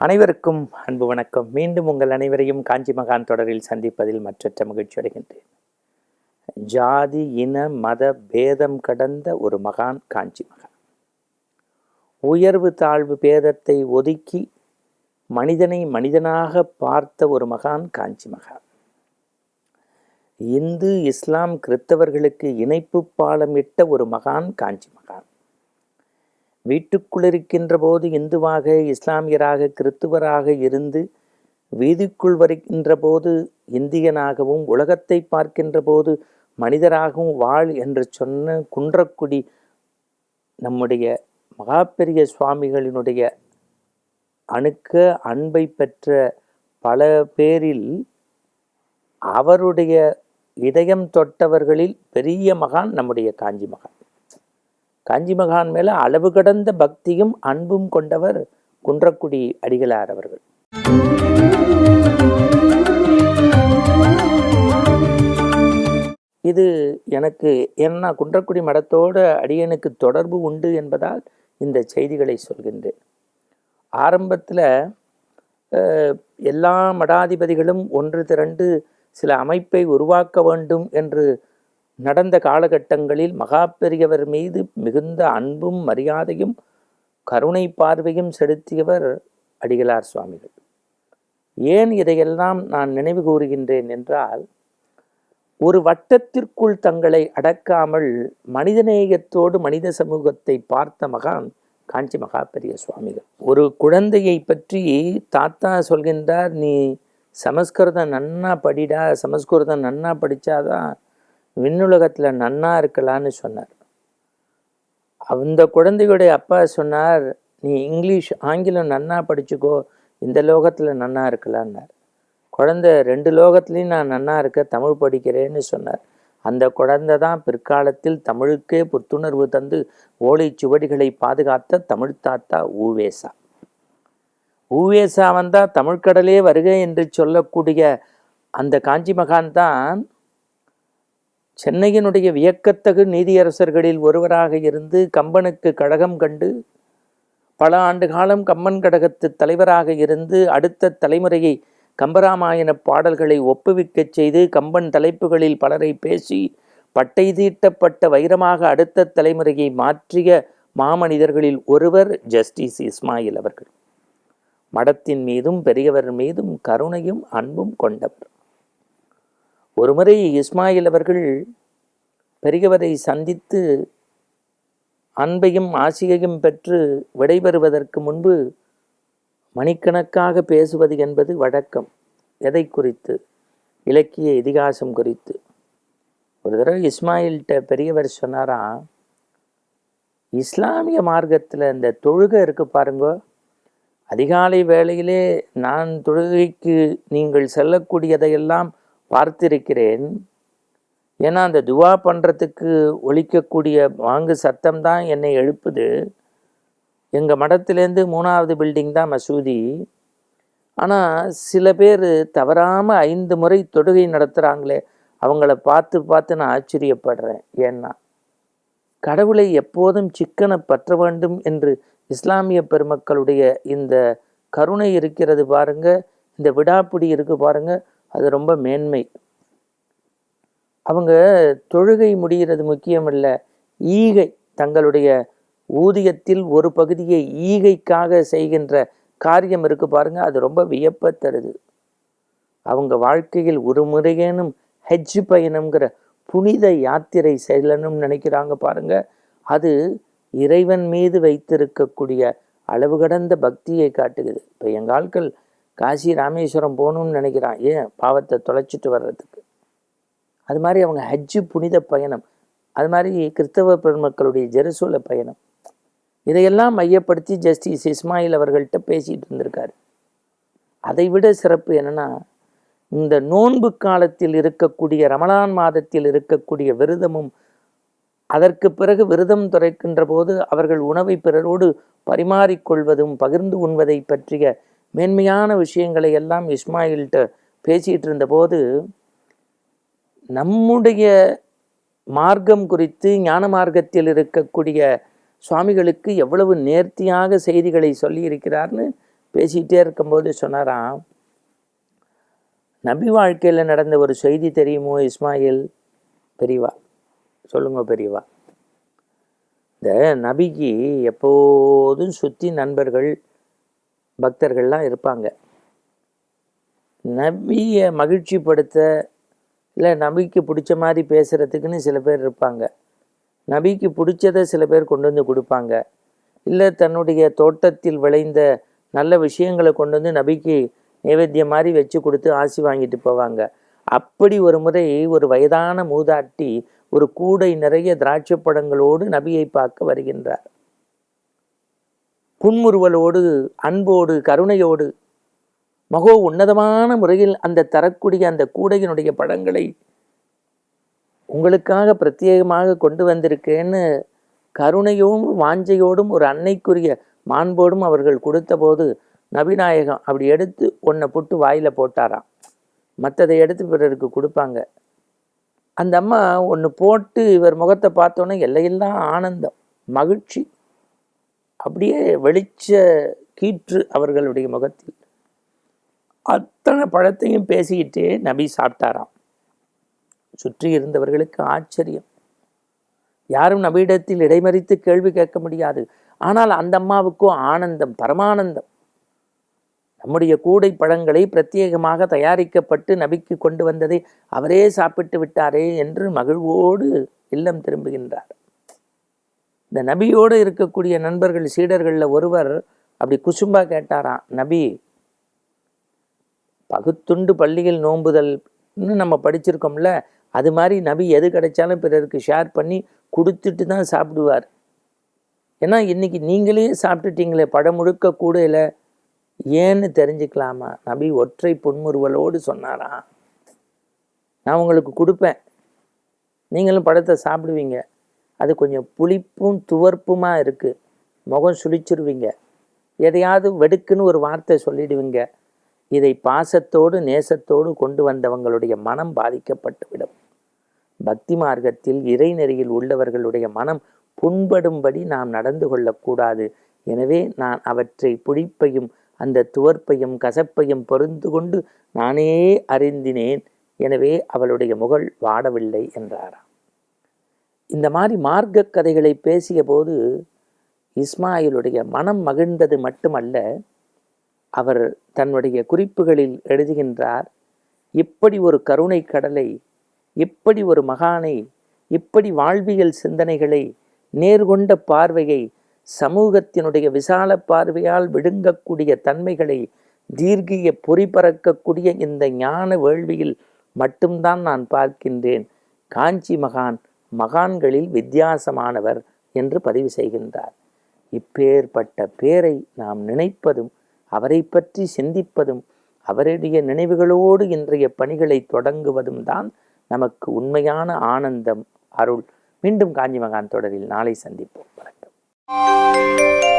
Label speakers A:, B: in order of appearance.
A: அனைவருக்கும் அன்பு வணக்கம். மீண்டும் உங்கள் அனைவரையும் காஞ்சி மகான் தொடரில் சந்திப்பதில் மற்றற்ற மகிழ்ச்சி அடைகின்றேன். ஜாதி இன மத பேதம் கடந்த ஒரு மகான் காஞ்சி மகான். உயர்வு தாழ்வு பேதத்தை ஒதுக்கி மனிதனை மனிதனாக பார்த்த ஒரு மகான் காஞ்சி மகான். இந்து இஸ்லாம் கிறித்தவர்களுக்கு இணைப்பு பாலமிட்ட ஒரு மகான் காஞ்சி மகான். வீட்டுக்குள் இருக்கின்ற போது இந்துவாக இஸ்லாமியராக கிறித்துவராக இருந்து வீதிக்குள் வருகின்ற போது இந்தியனாகவும் உலகத்தை பார்க்கின்ற போது மனிதராகவும் வாழ் என்று சொன்ன குன்றக்குடி நம்முடைய மகாபெரிய சுவாமிகளினுடைய அணுக்க அன்பை பெற்ற பல பேரில் அவருடைய இதயம் தொட்டவர்களில் பெரிய மகான் நம்முடைய காஞ்சி மகான். காஞ்சி மகான் மேலே அளவு கடந்த பக்தியும் அன்பும் கொண்டவர் குன்றக்குடி அடிகளார் அவர்கள். இது எனக்கு என்ன குன்றக்குடி மடத்தோட அடியனுக்கு தொடர்பு உண்டு என்பதால் இந்த செய்திகளை சொல்கின்றேன். ஆரம்பத்தில் எல்லா மடாதிபதிகளும் ஒன்று திரண்டு சில அமைப்பை உருவாக்க வேண்டும் என்று நடந்த காலகட்டங்களில் மகா பெரியவர் மீது மிகுந்த அன்பும் மரியாதையும் கருணை பார்வையும் செலுத்தியவர் அடிகளார் சுவாமிகள். ஏன் இதையெல்லாம் நான் நினைவு கூறுகின்றேன் என்றால் ஒரு வட்டத்திற்குள் தங்களை அடக்காமல் மனிதநேயத்தோடு மனித சமூகத்தை பார்த்த மகான் காஞ்சி மகா பெரிய சுவாமிகள். ஒரு குழந்தையை பற்றி தாத்தா சொல்கின்றார் நீ சமஸ்கிருதம் நன்னா படிடா சமஸ்கிருதம் நன்னா படித்தாதான் விண்ணுலகத்தில் நன்னா இருக்கலான்னு சொன்னார். அந்த குழந்தையுடைய அப்பா சொன்னார் நீ இங்கிலீஷ் ஆங்கிலம் நன்னா படிச்சுக்கோ இந்த லோகத்தில் நன்னா இருக்கலான்னார். குழந்தை ரெண்டு லோகத்துலேயும் நான் நன்னா இருக்க தமிழ் படிக்கிறேன்னு சொன்னார். அந்த குழந்தை தான் பிற்காலத்தில் தமிழுக்கே புத்துணர்வு தந்து ஓலை சுவடிகளை பாதுகாத்த தமிழ் தாத்தா ஊவேசா. ஊவேசா வந்தால் தமிழ்கடலே வருக என்று சொல்லக்கூடிய அந்த காஞ்சி மகான் தான் சென்னையினுடைய வியக்கத்தகு நீதியரசர்களில் ஒருவராக இருந்து கம்பனுக்கு கழகம் கண்டு பல ஆண்டு காலம் கம்பன் கழகத்து தலைவராக இருந்து அடுத்த தலைமுறையை கம்பராமாயண பாடல்களை ஒப்புவிக்கச் செய்து கம்பன் தலைப்புகளில் பலரை பேசி பட்டை தீட்டப்பட்ட வைரமாக அடுத்த தலைமுறையை மாற்றிய மாமனிதர்களில் ஒருவர் ஜஸ்டிஸ் இஸ்மாயில் அவர்கள். மடத்தின் மீதும் பெரியவர் மீதும் கருணையும் அன்பும் கொண்டவர். ஒருமுறை இஸ்மாயில் அவர்கள் பெரியவரை சந்தித்து அன்பையும் ஆசியையும் பெற்று விடைபெறுவதற்கு முன்பு மணிக்கணக்காக பேசுவது என்பது வழக்கம் எதை குறித்து? இலக்கிய இதிகாசம் குறித்து. ஒரு தடவை இஸ்மாயில்கிட்ட பெரியவர் சொன்னாரா இஸ்லாமிய மார்க்கத்தில் இந்த தொழுகை இருக்கு பாருங்க. அதிகாலை வேளையிலே நான் தொழுகைக்கு நீங்கள் செல்லக்கூடியதையெல்லாம் பார்த்திருக்கிறேன். ஏன்னா அந்த துவா பண்ணுறதுக்கு ஒழிக்கக்கூடிய வாங்கு சத்தம் தான் என்னை எழுப்புது. எங்கள் மடத்துலேருந்து மூணாவது பில்டிங் தான் மசூதி. ஆனால் சில பேர் தவறாமல் ஐந்து முறை தொடுகை நடத்துகிறாங்களே அவங்கள பார்த்து பார்த்து நான் ஆச்சரியப்படுறேன். ஏன்னா கடவுளை எப்போதும் சிக்கனை பற்ற வேண்டும் என்று இஸ்லாமிய பெருமக்களுடைய இந்த கருணை இருக்கிறது பாருங்க இந்த விடாப்பிடி இருக்குது பாருங்கள் அது ரொம்ப மேன்மை. அவங்க தொழுகை முடிகிறது முக்கியமல்ல. ஈகை தங்களுடைய ஊதியத்தில் ஒரு பகுதியை ஈகைக்காக செய்கின்ற காரியம் இருக்கு பாருங்க அது ரொம்ப வியப்ப தருது. அவங்க வாழ்க்கையில் ஒரு முறையேனும் ஹெஜ் பயணம்ங்கிற புனித யாத்திரை செல்லணும்னு நினைக்கிறாங்க பாருங்க. அது இறைவன் மீது வைத்திருக்கக்கூடிய அளவு கடந்த பக்தியை காட்டுகிறது. இப்போ எங்கள் ஆட்கள் காசி ராமேஸ்வரம் போகணும்னு நினைக்கிறான். ஏன்? பாவத்தை தொலைச்சிட்டு வர்றதுக்கு. அது மாதிரி அவங்க ஹஜ்ஜு புனித பயணம். அது மாதிரி கிறிஸ்தவ பெருமக்களுடைய ஜெருசூல பயணம். இதையெல்லாம் மையப்படுத்தி ஜஸ்டிஸ் இஸ்மாயில் அவர்கள்ட்ட பேசிகிட்டு இருந்திருக்காரு. அதை விட சிறப்பு என்னன்னா இந்த நோன்பு காலத்தில் இருக்கக்கூடிய ரமலான் மாதத்தில் இருக்கக்கூடிய விரதமும் அதற்கு பிறகு விரதம் துறைக்கின்ற போது அவர்கள் உணவை பிறரோடு பரிமாறிக்கொள்வதும் பகிர்ந்து உண்வதை பற்றிய மேன்மையான விஷயங்களை எல்லாம் இஸ்மாயில்கிட்ட பேசிகிட்டு இருந்தபோது நம்முடைய மார்க்கம் குறித்து ஞான மார்க்கத்தில் இருக்கக்கூடிய சுவாமிகளுக்கு எவ்வளவு நேர்த்தியாக செய்திகளை சொல்லி இருக்கிறார்னு இருக்கும்போது சொன்னாராம் நபி வாழ்க்கையில் நடந்த ஒரு செய்தி தெரியுமோ இஸ்மாயில்? பெரியவா சொல்லுங்க பெரியவா. இந்த நபிக்கு எப்போதும் சுற்றி நண்பர்கள் பக்தர்கள்லாம் இருப்பாங்க. நபியை மகிழ்ச்சிப்படுத்த இல்லை நபிக்கு பிடிச்ச மாதிரி பேசுகிறதுக்குன்னு சில பேர் இருப்பாங்க. நபிக்கு பிடிச்சதை சில பேர் கொண்டு வந்து கொடுப்பாங்க. இல்லை தன்னுடைய தோட்டத்தில் விளைந்த நல்ல விஷயங்களை கொண்டு வந்து நபிக்கு நைவேத்தியம் மாதிரி வச்சு கொடுத்து ஆசி வாங்கிட்டு போவாங்க. அப்படி ஒரு முறை ஒரு வயதான மூதாட்டி ஒரு கூடை நிறைய திராட்சை படங்களோடு நபியை பார்க்க வருகின்றார். புன்முறுவலோடு அன்போடு கருணையோடு மகோ உன்னதமான முறையில் அந்த தரக்கூடிய அந்த கூடையினுடைய படங்களை உங்களுக்காக பிரத்யேகமாக கொண்டு வந்திருக்கேன்னு கருணையோடும் வாஞ்சையோடும் ஒரு அன்னைக்குரிய மாண்போடும் அவர்கள் கொடுத்தபோது நபிநாயகம் அப்படி எடுத்து ஒன்றை புட்டு வாயில் போட்டாராம். மற்றதை எடுத்து பிறருக்கு கொடுப்பாங்க. அந்த அம்மா ஒன்று போட்டு இவர் முகத்தை பார்த்தோன்னே எல்லையெல்லாம் ஆனந்தம் மகிழ்ச்சி. அப்படியே வெளிச்ச கீற்று அவர்களுடைய முகத்தில் அத்தனை பழத்தையும் பேசிக்கிட்டே நபி சாப்பிட்டாராம். சுற்றி இருந்தவர்களுக்கு ஆச்சரியம். யாரும் நபியிடத்தில் இடைமறித்து கேள்வி கேட்க முடியாது. ஆனால் அந்த அம்மாவுக்கும் ஆனந்தம் பரமானந்தம். நம்முடைய கூடை பழங்களை பிரத்யேகமாக தயாரிக்கப்பட்டு நபிக்கு கொண்டு வந்ததை அவரே சாப்பிட்டு விட்டாரே என்று மகிழ்வோடு இல்லம் திரும்புகின்றார். இந்த நபியோடு இருக்கக்கூடிய நண்பர்கள் சீடர்களில் ஒருவர் அப்படி குசும்பா கேட்டாராம் நபி பகுத்துண்டு பள்ளியில் நோம்புதல்னு நம்ம படிச்சிருக்கோம்ல அது மாதிரி நபி எது கிடைச்சாலும் பிறருக்கு ஷேர் பண்ணி கொடுத்துட்டு தான் சாப்பிடுவார். ஏன்னா இன்னைக்கு நீங்களே சாப்பிட்டுட்டீங்களே படம் முழுக்க கூடையில். ஏன்னு தெரிஞ்சுக்கலாமா? நபி ஒற்றை புன்முறுவலோடு சொன்னாராம். நான் உங்களுக்கு கொடுப்பேன். நீங்களும் படத்தை சாப்பிடுவீங்க. அது கொஞ்சம் புளிப்பும் துவர்ப்புமாக இருக்குது முகம் சுழிச்சிருவீங்க எதையாவது வெடுக்குன்னு ஒரு வார்த்தை சொல்லிடுவீங்க. இதை பாசத்தோடு நேசத்தோடு கொண்டு வந்தவங்களுடைய மனம் பாதிக்கப்பட்டுவிடும். பக்தி மார்க்கத்தில் இறைநெறியில் உள்ளவர்களுடைய மனம் புண்படும்படி நாம் நடந்து கொள்ளக்கூடாது. எனவே நான் அவற்றை புளிப்பையும் அந்த துவர்ப்பையும் கசப்பையும் பொருந்து கொண்டு நானே அறிந்தினேன். எனவே அவளுடைய முகல் வாடவில்லை என்றாராம். இந்த மாதிரி மார்க்க கதைகளை பேசிய போது இஸ்மாயிலுடைய மனம் மகிழ்ந்தது மட்டுமல்ல அவர் தன்னுடைய குறிப்புகளில் எழுதுகின்றார் இப்படி ஒரு கருணை கடலை இப்படி ஒரு மகானை இப்படி வாழ்வியல் சிந்தனைகளை நேர்கொண்ட பார்வையை சமூகத்தினுடைய விசால பார்வையால் விழுங்கக்கூடிய தன்மைகளை தீர்க்கிய பொறிபறக்கக்கூடிய இந்த ஞான வேள்வியில் மட்டும்தான் நான் பார்க்கின்றேன். காஞ்சி மகான் மகான்களில் வித்தியாசமானவர் என்று பதிவு செய்கின்றார். இப்பேற்பட்ட பேரை நாம் நினைப்பதும் அவரை பற்றி சிந்திப்பதும் அவருடைய நினைவுகளோடு இன்றைய பணிகளை தொடங்குவதும் தான் நமக்கு உண்மையான ஆனந்தம் அருள். மீண்டும் காஞ்சி மகான் தொடரில் நாளை சந்திப்போம். வணக்கம்.